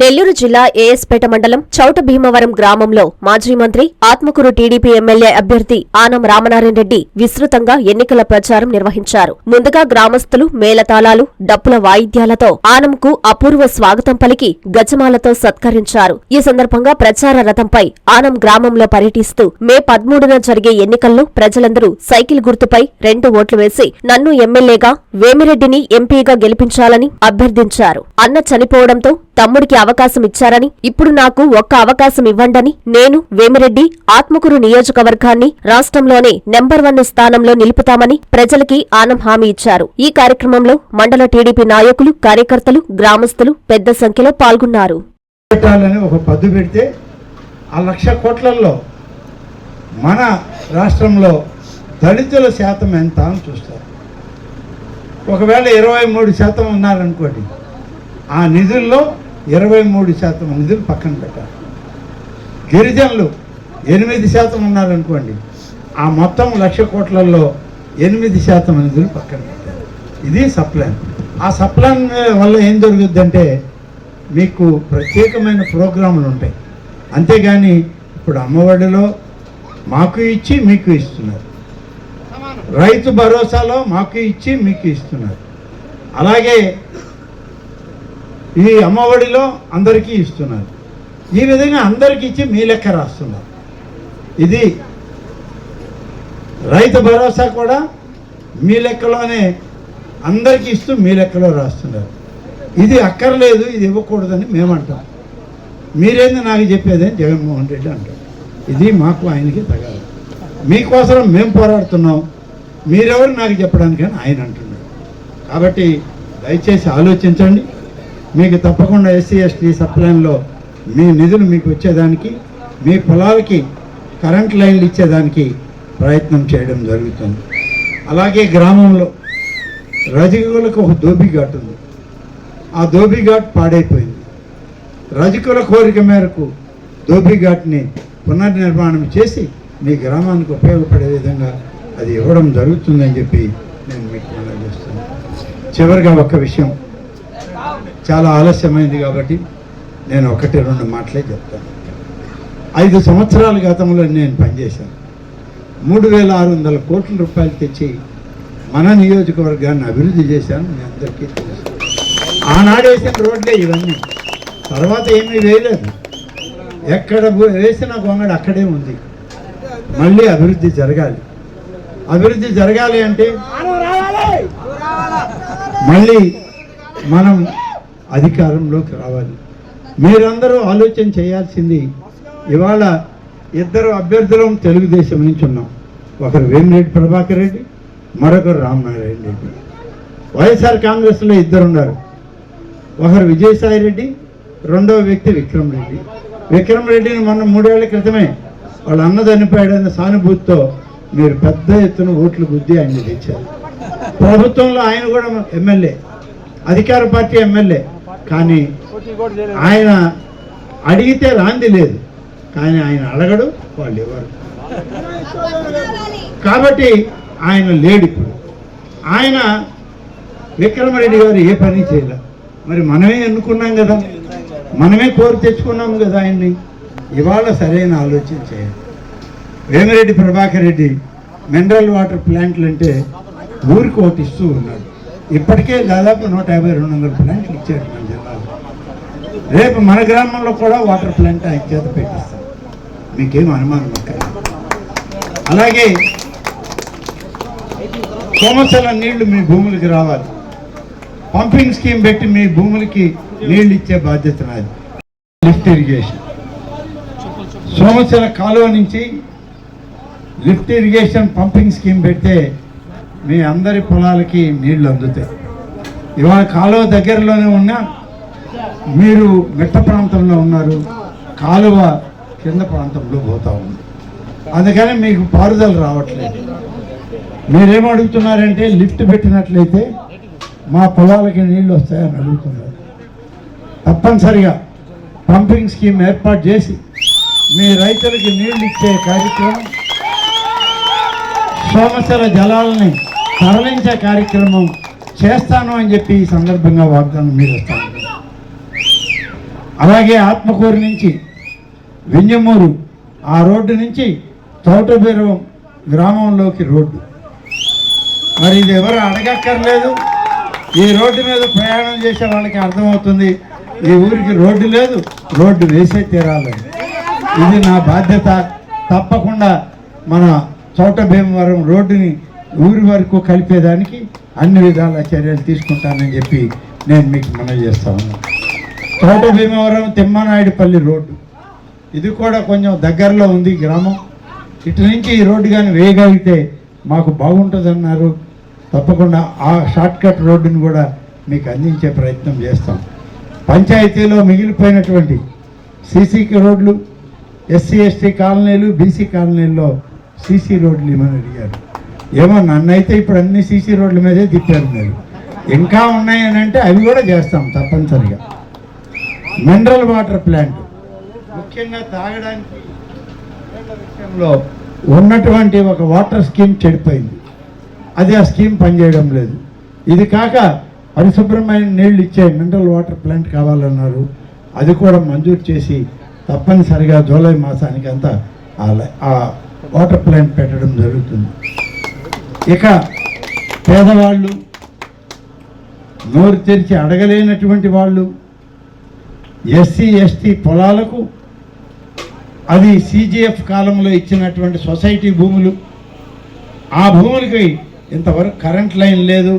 నెల్లూరు జిల్లా ఏఎస్పేట మండలం చౌట భీమవరం గ్రామంలో మాజీ మంత్రి ఆత్మకూరు టీడీపీ ఎమ్మెల్యే అభ్యర్థి ఆనం రామనారాయణ రెడ్డి విస్తృతంగా ఎన్నికల ప్రచారం నిర్వహించారు. ముందుగా గ్రామస్తులు మేళతాళాలు డప్పుల వాయిద్యాలతో ఆనంకు అపూర్వ స్వాగతం పలికి గజమాలతో సత్కరించారు. ఈ సందర్భంగా ప్రచార రథంపై ఆనం గ్రామంలో పర్యటిస్తూ మే పదమూడున జరిగే ఎన్నికల్లో ప్రజలందరూ సైకిల్ గుర్తుపై రెండు ఓట్లు వేసి నన్ను ఎమ్మెల్యేగా వేమిరెడ్డిని ఎంపీగా గెలిపించాలని అభ్యర్థించారు. అన్న చనిపోవడంతో తమ్ముడికి అవకాశం ఇచ్చారని ఇప్పుడు నాకు ఒక్క అవకాశం ఇవ్వండని నేను వేమిరెడ్డి ఆత్మకూరు నియోజకవర్గాన్ని రాష్ట్రంలోనే నెంబర్ వన్ స్థానంలో నిలుపుతామని ప్రజలకి ఆనం హామీ ఇచ్చారు. ఈ కార్యక్రమంలో మండల టీడీపీ నాయకులు కార్యకర్తలు గ్రామస్తులు పెద్ద సంఖ్యలో పాల్గొన్నారు. ఆ లక్ష కోట్లలో మన రాష్ట్రంలో దళితుల శాతం ఎంత అని చూస్తారు. ఒకవేళ ఇరవై మూడు శాతం ఉన్నారనుకోండి ఆ నిధుల్లో ఇరవై మూడు శాతం నిధులు పక్కన పెట్టాలి. గిరిజనులు ఎనిమిది శాతం ఉన్నారనుకోండి ఆ మొత్తం లక్ష కోట్లలో ఎనిమిది శాతం నిధులు పక్కన పెట్టాలి. ఇది సప్లాన్. ఆ సప్లాన్ వల్ల ఏం జరుగుద్దంటే మీకు ప్రత్యేకమైన ప్రోగ్రాములు ఉంటాయి. అంతేగాని ఇప్పుడు అమ్మఒడిలో మాకు ఇచ్చి మీకు ఇస్తున్నారు. రైతు భరోసాలో మాకు ఇచ్చి మీకు ఇస్తున్నారు. అలాగే ఈ అమ్మఒడిలో అందరికీ ఇస్తున్నారు. ఈ విధంగా అందరికీ ఇచ్చి మీ లెక్క రాస్తున్నారు. ఇది రైతు భరోసా కూడా మీ లెక్కలోనే అందరికీ ఇస్తూ మీ లెక్కలో రాస్తున్నారు. ఇది అక్కర్లేదు ఇది ఇవ్వకూడదని మేమంటాం. మీరేంది నాకు చెప్పేది అని జగన్మోహన్ రెడ్డి అంటారు. ఇది మాకు ఆయనకి తగాలి మీకోసం మేము పోరాడుతున్నాం. మీరెవరు నాకు చెప్పడానికని అని ఆయన అంటున్నారు. కాబట్టి దయచేసి ఆలోచించండి. మీకు తప్పకుండా ఎస్సీ ఎస్టీ సప్లైన్లో మీ నిధులు మీకు వచ్చేదానికి మీ పొలాలకి కరెంట్ లైన్లు ఇచ్చేదానికి ప్రయత్నం చేయడం జరుగుతుంది. అలాగే గ్రామంలో రజకులకు ఒక దోబీ ఘాట్ ఉంది. ఆ దోబి ఘాట్ పాడైపోయింది. రజకుల కోరిక మేరకు దోబి ఘాట్ని పునర్నిర్మాణం చేసి మీ గ్రామానికి ఉపయోగపడే విధంగా అది ఇవ్వడం జరుగుతుందని చెప్పి నేను మీకు మనం చేస్తున్నాను. చివరిగా ఒక విషయం చాలా ఆలస్యమైంది కాబట్టి నేను ఒకటి రెండు మాటలే చెప్తాను. ఐదు సంవత్సరాల గతంలో నేను పనిచేశాను. మూడు వేల ఆరు వందల కోట్ల రూపాయలు తెచ్చి మన నియోజకవర్గాన్ని అభివృద్ధి చేశాను మీ అందరికీ తెలుసు. ఆనాడు వేసిన రోడ్లే ఇవన్నీ. తర్వాత ఏమీ వేయలేదు. ఎక్కడ వేసిన గొంగడు అక్కడే ఉంది. మళ్ళీ అభివృద్ధి జరగాలి. అభివృద్ధి జరగాలి అంటే మళ్ళీ మనం అధికారంలోకి రావాలి. మీరందరూ ఆలోచన చేయాల్సింది ఇవాళ ఇద్దరు అభ్యర్థులం తెలుగుదేశం నుంచి ఉన్నాం. ఒకరు వేమిరెడ్డి ప్రభాకర్ రెడ్డి మరొకరు రామనారాయణ రెడ్డి. వైఎస్ఆర్ కాంగ్రెస్లో ఇద్దరు ఉన్నారు ఒకరు విజయసాయి రెడ్డి రెండవ వ్యక్తి విక్రమ్ రెడ్డి. విక్రమ్ రెడ్డిని మొన్న మూడేళ్ళ క్రితమే వాళ్ళ అన్న చనిపోయాడన్న సానుభూతితో మీరు పెద్ద ఎత్తున ఓట్లు గుద్ది ఆయన తెచ్చారు. ప్రభుత్వంలో ఆయన కూడా ఎమ్మెల్యే అధికార పార్టీ ఎమ్మెల్యే. కానీ ఆయన అడిగితే రాంది లేదు. కానీ ఆయన అడగడు వాళ్ళు ఎవరు కాబట్టి ఆయన లేడు ఇప్పుడు. ఆయన విక్రమరెడ్డి గారు ఏ పని చేయలే. మరి మనమే ఎన్నుకున్నాం కదా. మనమే కోరి తెచ్చుకున్నాం కదా ఆయన్ని. ఇవాళ సరైన ఆలోచన చేయాలి. వేమిరెడ్డి ప్రభాకర్ రెడ్డి మినరల్ వాటర్ ప్లాంట్లు అంటే ఊరికి ఒకటి ఇస్తూ ఉన్నాడు. ఇప్పటికే దాదాపు నూట యాభై రెండు వందల ప్లాంట్లు ఇచ్చారు మన జిల్లాలో రేపు మన గ్రామంలో కూడా వాటర్ ప్లాంట్ ఆయన చేత పెట్టిస్తాం మీకేం అనుమానం అక్కర్లేదు. అలాగే సోమశల నీళ్ళు మీ భూములకి రావాలి. పంపింగ్ స్కీమ్ పెట్టి మీ భూములకి నీళ్ళు ఇచ్చే బాధ్యత నాది. Lift irrigation. సోమశల కాలువ నుంచి లిఫ్ట్ ఇరిగేషన్ పంపింగ్ స్కీమ్ పెడితే మీ అందరి పొలాలకి నీళ్ళు అందుతాయి. ఇవాళ కాలువ దగ్గరలోనే ఉన్నా మీరు మెట్ట ప్రాంతంలో ఉన్నారు కాలువ కింద ప్రాంతంలో పోతా ఉంది. అందుకని మీకు పారుదల రావట్లేదు. మీరేం అడుగుతున్నారంటే లిఫ్ట్ పెట్టినట్లయితే మా పొలాలకి నీళ్ళు వస్తాయని అడుగుతున్నారు. తప్పనిసరిగా పంపింగ్ స్కీమ్ ఏర్పాటు చేసి మీ రైతులకి నీళ్ళు ఇచ్చే కార్యక్రమం సోమసర జలాలని తరలించే కార్యక్రమం చేస్తాను అని చెప్పి ఈ సందర్భంగా వాగ్దానం మీరు వస్తాను అలాగే ఆత్మకూరు నుంచి వింజమూరు ఆ రోడ్డు నుంచి చౌటబీరం గ్రామంలోకి రోడ్డు. మరి ఇది ఎవరు అడగక్కర్లేదు. ఈ రోడ్డు మీద ప్రయాణం చేసే వాళ్ళకి అర్థమవుతుంది ఈ ఊరికి రోడ్డు లేదు రోడ్డు వేసే తీరాలని ఇది నా బాధ్యత. తప్పకుండా మన చౌట భీమవరం రోడ్డుని ఊరి వరకు కలిపేదానికి అన్ని విధాల చర్యలు తీసుకుంటానని చెప్పి నేను మీకు మనవి చేస్తా ఉన్నాను. తోట భీమవరం తిమ్మనాయుడుపల్లి రోడ్డు. ఇది కూడా కొంచెం దగ్గరలో ఉంది గ్రామం. ఇటు నుంచి ఈ రోడ్డు కానీ వేయగలిగితే మాకు బాగుంటుందన్నారు. తప్పకుండా ఆ షార్ట్కట్ రోడ్డుని కూడా మీకు అందించే ప్రయత్నం చేస్తాం. పంచాయతీలో మిగిలిపోయినటువంటి సీసీ రోడ్లు ఎస్సీ ఎస్టీ కాలనీలు బీసీ కాలనీల్లో సీసీ రోడ్లు ఇవ్వమని అడిగారు? ఏమో నన్నైతే ఇప్పుడు అన్ని సీసీ రోడ్ల మీదే తిప్పారు మీరు. ఇంకా ఉన్నాయని అంటే అవి కూడా చేస్తాం తప్పనిసరిగా. Mineral water plant. ముఖ్యంగా తాగడానికి విషయంలో ఉన్నటువంటి ఒక వాటర్ స్కీమ్ చెడిపోయింది. అది ఆ స్కీమ్ పనిచేయడం లేదు. ఇది కాక పరిశుభ్రమైన నీళ్ళు ఇచ్చే మినరల్ వాటర్ ప్లాంట్ కావాలన్నారు. అది కూడా మంజూరు చేసి తప్పనిసరిగా జూలై మాసానికి అంతా ఆ వాటర్ ప్లాంట్ పెట్టడం జరుగుతుంది. ఇక పేదవాళ్ళు నోరు తెరిచి అడగలేనటువంటి వాళ్ళు ఎస్సీ ఎస్టీ పొలాలకు అది సీజీఎఫ్ కాలంలో ఇచ్చినటువంటి సొసైటీ భూములు. ఆ భూములకి ఇంతవరకు కరెంట్ లైన్ లేదు.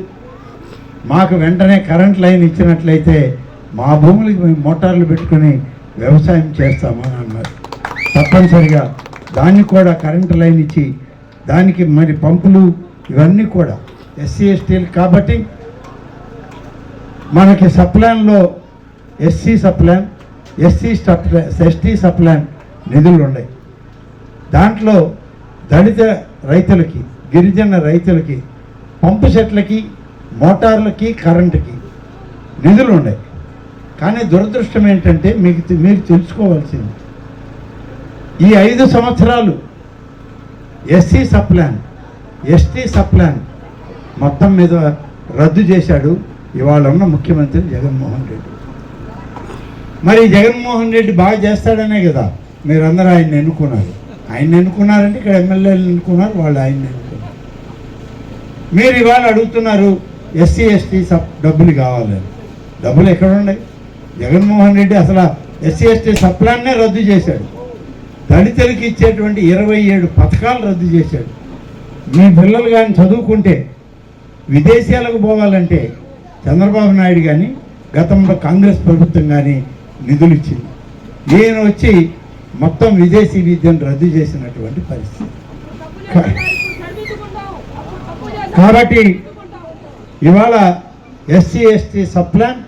మాకు వెంటనే కరెంట్ లైన్ ఇచ్చినట్లయితే మా భూములకి మేము మోటార్లు పెట్టుకొని వ్యవసాయం చేస్తామని అన్నారు. తప్పనిసరిగా దానికి కూడా కరెంటు లైన్ ఇచ్చి దానికి మరి పంపులు ఇవన్నీ కూడా ఎస్సీ ఎస్టీలు కాబట్టి మనకి సప్లాన్లో ఎస్సీ సప్లాన్ ఎస్సీ సప్లా ఎస్టీ సప్లాన్ నిధులు ఉన్నాయి. దాంట్లో దళిత రైతులకి గిరిజన రైతులకి పంపు సెట్లకి మోటార్లకి కరెంటుకి నిధులు ఉన్నాయి. కానీ దురదృష్టం ఏంటంటే మీకు మీరు తెలుసుకోవాల్సింది. ఈ ఐదు సంవత్సరాలు ఎస్సీ సప్లాన్ ఎస్టీ సప్లాన్ మొత్తం మీద రద్దు చేశాడు ఇవాళ ఉన్న ముఖ్యమంత్రి జగన్మోహన్ రెడ్డి. మరి జగన్మోహన్ రెడ్డి బాగా చేస్తాడనే కదా మీరందరూ ఆయన ఎన్నుకున్నారు. ఆయన ఎన్నుకున్నారంటే ఇక్కడ ఎమ్మెల్యేలు ఎన్నుకున్నారు వాళ్ళు ఆయన ఎన్నుకున్నారు. మీరు ఇవాళ అడుగుతున్నారు ఎస్సీ ఎస్టీ సబ్ డబ్బులు కావాలని డబ్బులు ఎక్కడ ఉన్నాయి? జగన్మోహన్ రెడ్డి అసలు ఎస్సీ ఎస్టీ సప్లాన్నే రద్దు చేశాడు. దళితులకి ఇచ్చేటువంటి ఇరవై ఏడు పథకాలు రద్దు చేశాడు. మీ పిల్లలు కానీ చదువుకుంటే విదేశాలకు పోవాలంటే చంద్రబాబు నాయుడు కానీ గతంలో కాంగ్రెస్ ప్రభుత్వం కానీ నిధులు ఇచ్చింది ఈయన వచ్చి మొత్తం విదేశీ విద్యను రద్దు చేసినటువంటి పరిస్థితి. కా- కాబట్టి ఇవాళ SC ST subplan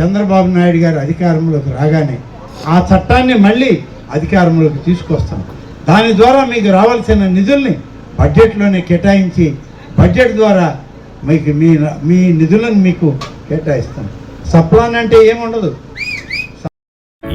Chandrababu Naidu గారు అధికారంలోకి రాగానే ఆ చట్టాన్ని మళ్ళీ అధికారంలోకి తీసుకొస్తాం. దాని ద్వారా మీకు రావాల్సిన నిధుల్ని బడ్జెట్లోనే కేటాయించి బడ్జెట్ ద్వారా మీకు మీ మీ నిధులను మీకు కేటాయిస్తాం. సప్లాన్ అంటే ఏముండదు.